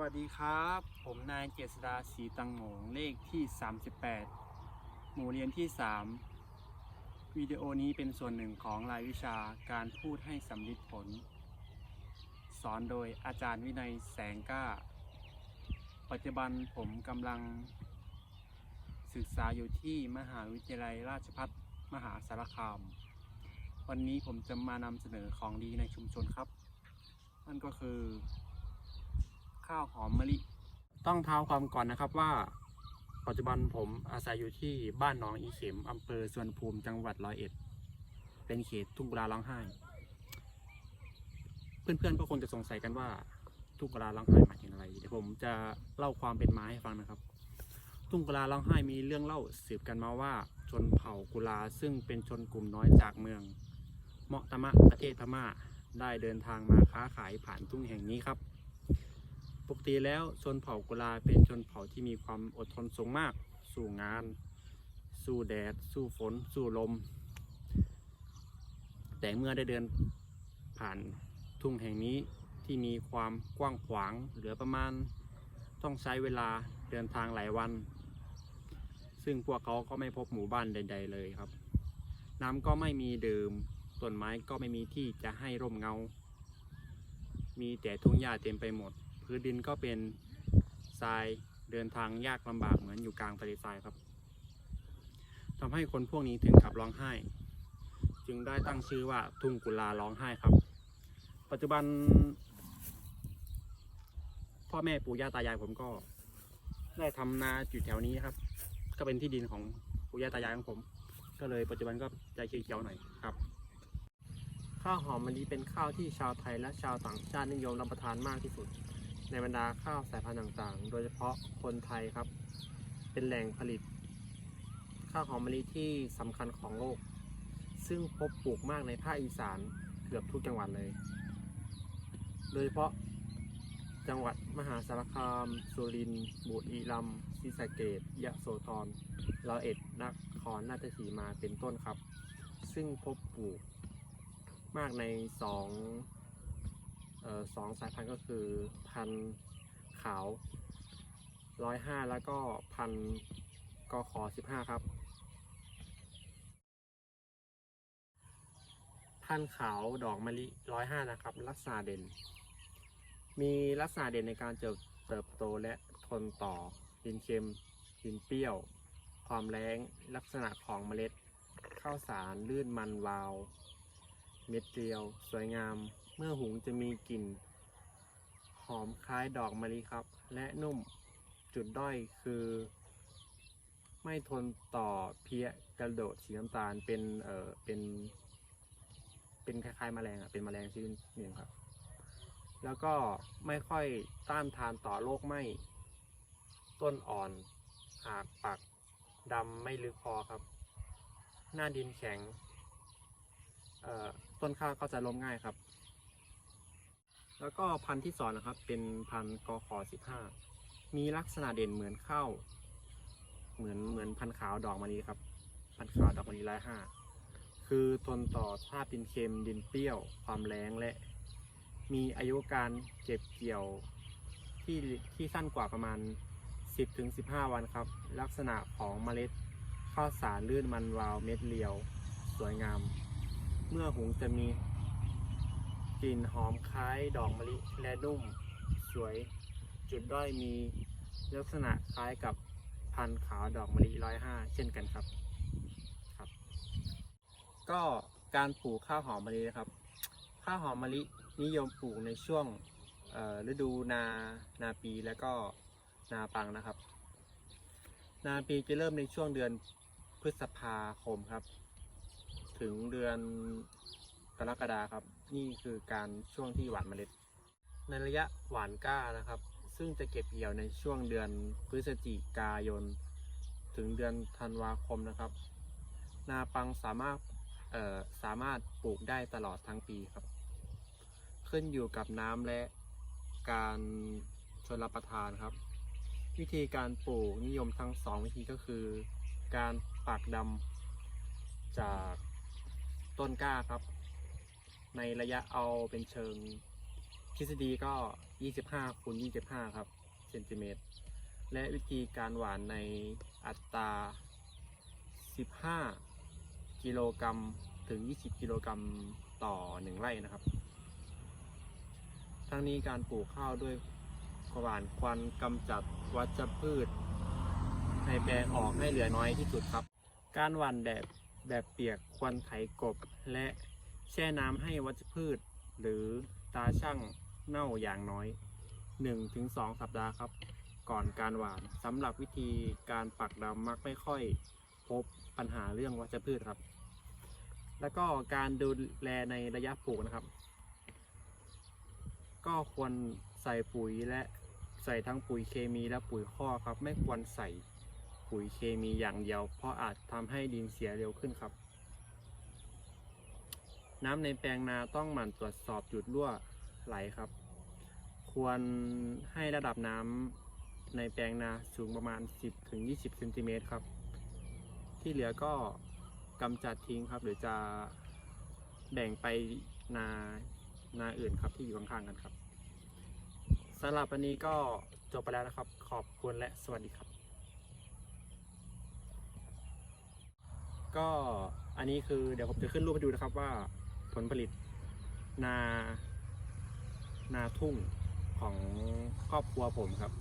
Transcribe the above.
วัสดีครับ ผมนายเจษดาศรีตังโหงเลขที่ 38 หมู่เรียนที่ 3 วิดีโอนี้เป็นส่วนหนึ่งของรายวิชาการพูดให้สำลิดผล สอนโดยอาจารย์วินัยแสงกล้า ปัจจุบันผมกำลัง ศึกษาอยู่ที่มหาวิทยาลัยราชภัฏมหาสารคาม วันนี้ผมจะมานำเสนอของดีในชุมชนครับ นั่นก็คือ ข้าวหอมมะลิ ต้องเท้าความก่อนนะครับว่า ปัจจุบันผมอาศัยอยู่ที่บ้านหนองอีเข็มอำเภอสวนภูมิจังหวัดร้อยเอ็ด เป็นเขตทุ่งกุลาร้องไห้ เพื่อนๆก็คงจะสงสัยกันว่าทุ่งกุลาร้องไห้หมายถึงอะไร เดี๋ยวผมจะเล่าความเป็นมาให้ฟังนะครับ ทุ่งกุลาร้องไห้มีเรื่องเล่าสืบกันมาว่าชนเผ่ากุลาซึ่งเป็นชนกลุ่มน้อยจากเมืองเมาะตะมะประเทศพม่าได้เดินทางมาค้าขายผ่านทุ่งแห่งนี้ครับ ปกติแล้วชนเผ่ากุลาเป็นชนเผ่าที่มีความอดทนสูงมาก สู้งาน สู้แดด สู้ฝน สู้ลม แต่เมื่อได้เดินผ่านทุ่งแห่งนี้ที่มีความกว้างขวางเหลือประมาณ ต้องใช้เวลาเดินทางหลายวัน ซึ่งพวกเขาก็ไม่พบหมู่บ้านใด ๆ เลยครับ น้ำก็ไม่มีดื่มต้นไม้ก็ไม่มีที่จะให้ร่มเงา มีแต่ทุ่งหญ้าเต็มไปหมด พื้นดินก็เป็นทรายเดินทางยากลำบากเหมือนอยู่กลางทะเลทรายครับทำให้คนพวกนี้ถึงกับร้องไห้ จึงได้ตั้งชื่อว่าทุ่งกุลาร้องไห้ครับ ปัจจุบัน พ่อแม่ปู่ย่าตายายผมก็ ได้ทำนาอยู่แถวนี้ครับ ก็เป็นที่ดินของปู่ย่าตายายของผม ก็เลยปัจจุบันก็ใจเขียวๆหน่อยครับข้าวหอมมะลิเป็นข้าวที่ชาวไทยและชาวต่างชาตินิยมรับประทานมากที่สุด ในบรรดาข้าวสายพันธุ์ต่างๆ โดยเฉพาะคนไทยครับ เป็นแหล่งผลิต ข้าวหอมมะลิที่สำคัญของโลก ซึ่งพบปลูกมากในภาคอีสานเกือบทุกจังหวัดเลย โดยเฉพาะจังหวัดมหาสารคาม สุรินทร์ บุรีรัมย์ศรีสะเกษยะโสธรร้อยเอ็ดนครราชสีมาเป็นต้นครับ ซึ่งพบปลูกมากในสอง สองสายพันธุ์ก็คือพันธุ์ขาวร้อยห้าแล้วก็พันธุ์กขอสิบห้าครับ พันธุ์ขาวดอกมะลิร้อยห้านะครับ ลักษณะเด่น มีลักษณะเด่นในการเจริญเติบโตและทนต่อดินเค็มดินเปรี้ยว ความแรงลักษณะของเมล็ดข้าวสารลื่นมันวาว เม็ดเรียว สวยงาม เมื่อหุงจะมีกลิ่น หอมคล้ายดอกมะลิครับ และนุ่มจุดด้อยคือ ไม่ทนต่อเพี้ยกระโดดสีน้ำตาลเป็นเอ่อเป็น เป็นคล้ายๆแมลงอะเป็นแมลงชนิดหนึ่งครับ แล้วก็ไม่ค่อยต้านทานต่อโรคไหม้ต้นอ่อนหากปักดำไม่ลึกพอครับ หน้าดินแข็ง เอ่อ ต้นข้าวก็จะล้มง่ายครับ แล้วก็พันธุ์ที่สองนะครับ เป็นพันธุ์กขอสิบห้ามีลักษณะเด่นเหมือนข้าวเหมือนเหมือนพันธุ์ขาวดอกมะลิครับ พันธุ์ขาวดอกมะลิร้อยห้าคือทนต่อธาตุดินเค็มดินเปรี้ยว ความแรงและ มีอายุการเก็บเกี่ยวที่ที่สั้นกว่าประมาณ 10-15 วันครับ ลักษณะของเมล็ดข้าวสารลื่นมันวาวเม็ดเรียว สวยงาม เมื่อหุงจะมีกลิ่นหอมคล้ายดอกมะลิและนุ่มสวย จุดด้อยมีลักษณะคล้ายกับพันธุ์ขาวดอกมะลิร้อยห้าเช่นกันครับครับ ก็การปลูกข้าวหอมมะลินะครับ ข้าวหอมมะลินิยมปลูกในช่วงฤดูนานาปีและก็นาปังนะครับ นาปีจะเริ่มในช่วงเดือนพฤษภาคมครับ ถึงเดือนกรกฎาครับ นี่คือการช่วงที่หว่านเมล็ด ในระยะหว่านกล้านะครับ ซึ่งจะเก็บเกี่ยวในช่วงเดือนพฤศจิกายน ถึงเดือนธันวาคมนะครับ นาปังสามารถสามารถปลูกได้ตลอดทั้งปีครับ ขึ้นอยู่กับน้ำและการชนรับประทานครับ วิธีการปลูกนิยมทั้งสองวิธีก็คือ การปักดำจาก ต้นกล้าครับ ในระยะเอาเป็นเชิงทฤษฎีก็ 25คูณ25 ครับเซนติเมตร และวิธีการหว่านในอัตรา 15 กิโลกรัมถึง 20 กิโลกรัมต่อ 1 ไร่นะครับ ทั้งนี้การปลูกข้าวด้วยหวานควันกำจัดวัชพืชในแปลงออกให้เหลือน้อยที่สุดครับ การหว่านแบบ แบบเปียกควันไถกบ และแช่น้ำให้วัชพืช หรือตาช่างเน่าอย่างน้อย 1-2 สัปดาห์ครับ ก่อนการหว่านสำหรับวิธีการปักดำมักไม่ค่อยพบปัญหาเรื่องวัชพืชครับ แล้วก็การดูแลในระยะปลูกนะครับ ก็ควรใส่ปุ๋ยและใส่ทั้งปุ๋ยเคมีและปุ๋ยข้อกครับ ไม่ควรใส่ ปุ๋ยเคมีอย่างเดียว เพราะอาจทำให้ดินเสียเร็วขึ้นครับ น้ำในแปลงนาต้องหมั่นตรวจสอบจุดรั่วไหลครับ ควรให้ระดับน้ำในแปลงนาสูงประมาณ 10-20เซนติเมตรครับ ที่เหลือก็กำจัดทิ้งครับ หรือจะแบ่งไปนานาอื่นครับที่อยู่ข้างๆกันครับสำหรับวันนี้ก็จบไปแล้วนะครับ ขอบคุณและสวัสดีครับ ก็อันนี้คือเดี๋ยวผมจะขึ้นรูปให้ดูนะครับว่าผลผลิตนา นาทุ่งของครอบครัวผมครับ